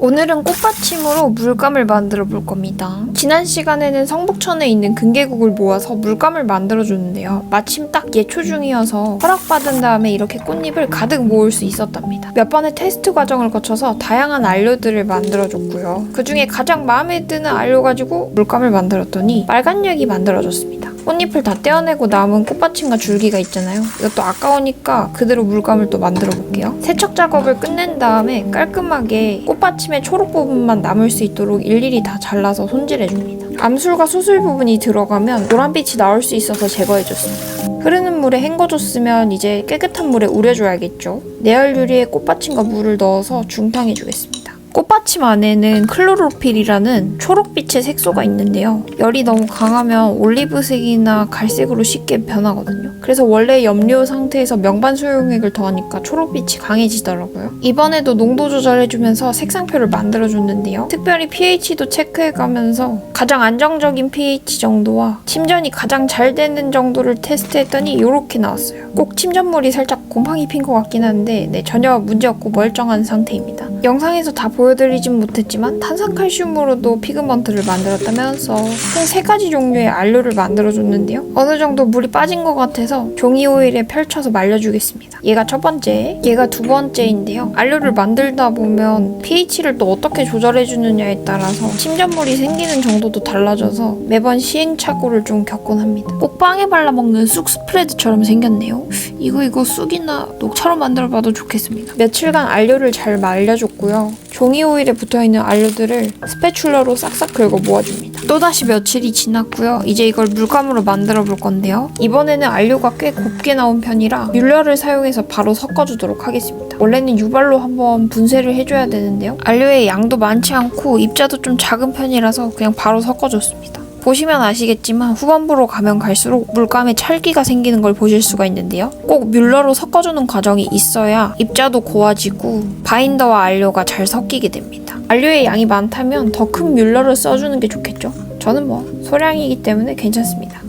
오늘은 꽃받침으로 물감을 만들어 볼 겁니다. 지난 시간에는 성북천에 있는 금계국을 모아서 물감을 만들어 줬는데요. 마침 딱 예초 중이어서 허락받은 다음에 이렇게 꽃잎을 가득 모을 수 있었답니다. 몇 번의 테스트 과정을 거쳐서 다양한 안료들을 만들어 줬고요. 그 중에 가장 마음에 드는 안료 가지고 물감을 만들었더니 빨간약이 만들어졌습니다. 꽃잎을 다 떼어내고 남은 꽃받침과 줄기가 있잖아요. 이것도 아까우니까 그대로 물감을 또 만들어 볼게요. 세척 작업을 끝낸 다음에 깔끔하게 꽃받침의 초록 부분만 남을 수 있도록 일일이 다 잘라서 손질해 줍니다. 암술과 수술 부분이 들어가면 노란빛이 나올 수 있어서 제거해 줬습니다. 흐르는 물에 헹궈줬으면 이제 깨끗한 물에 우려줘야겠죠. 내열 유리에 꽃받침과 물을 넣어서 중탕해 주겠습니다. 꽃받침 안에는 클로로필이라는 초록빛의 색소가 있는데요. 열이 너무 강하면 올리브색이나 갈색으로 쉽게 변하거든요. 그래서 원래 염료 상태에서 명반 소용액을 더하니까 초록빛이 강해지더라고요. 이번에도 농도 조절해주면서 색상표를 만들어줬는데요. 특별히 pH도 체크해가면서 가장 안정적인 pH 정도와 침전이 가장 잘 되는 정도를 테스트했더니 이렇게 나왔어요. 꼭 침전물이 살짝 곰팡이 핀 것 같긴 한데 네, 전혀 문제없고 멀쩡한 상태입니다. 영상에서 다 보여 드리진 못했지만 탄산칼슘으로도 피그먼트를 만들었다면서 총 세 가지 종류의 안료를 만들어줬는데요. 어느 정도 물이 빠진 것 같아서 종이 오일에 펼쳐서 말려주겠습니다. 얘가 첫 번째, 얘가 두 번째인데요. 안료를 만들다 보면 pH를 또 어떻게 조절해주느냐에 따라서 침전물이 생기는 정도도 달라져서 매번 시행착오를 좀 겪곤 합니다. 꼭 빵에 발라먹는 쑥 스프레드처럼 생겼네요. 이거 이거 쑥이나 녹차로 만들어봐도 좋겠습니다. 며칠간 안료를 잘 말려줬고요. 종이 오일에 붙어있는 안료들을 스패츌러로 싹싹 긁어 모아줍니다. 또다시 며칠이 지났고요. 이제 이걸 물감으로 만들어 볼 건데요. 이번에는 안료가 꽤 곱게 나온 편이라 뮬러를 사용해서 바로 섞어주도록 하겠습니다. 원래는 유발로 한번 분쇄를 해줘야 되는데요. 안료의 양도 많지 않고 입자도 좀 작은 편이라서 그냥 바로 섞어줬습니다. 보시면 아시겠지만 후반부로 가면 갈수록 물감에 찰기가 생기는 걸 보실 수가 있는데요. 꼭 뮬러로 섞어주는 과정이 있어야 입자도 고와지고 바인더와 안료가 잘 섞이게 됩니다. 안료의 양이 많다면 더 큰 뮬러를 써주는 게 좋겠죠. 저는 뭐 소량이기 때문에 괜찮습니다.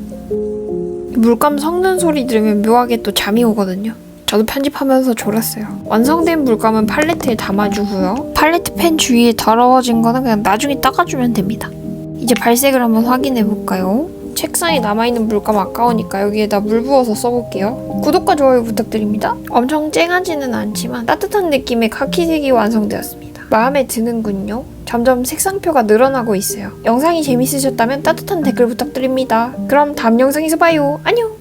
물감 섞는 소리 들으면 묘하게 또 잠이 오거든요. 저도 편집하면서 졸았어요. 완성된 물감은 팔레트에 담아주고요. 팔레트 펜 주위에 더러워진 거는 그냥 나중에 닦아주면 됩니다. 이제 발색을 한번 확인해 볼까요? 책상에 남아있는 물감 아까우니까 여기에다 물 부어서 써볼게요. 구독과 좋아요 부탁드립니다. 엄청 쨍하지는 않지만 따뜻한 느낌의 카키색이 완성되었습니다. 마음에 드는군요. 점점 색상표가 늘어나고 있어요. 영상이 재밌으셨다면 따뜻한 댓글 부탁드립니다. 그럼 다음 영상에서 봐요. 안녕!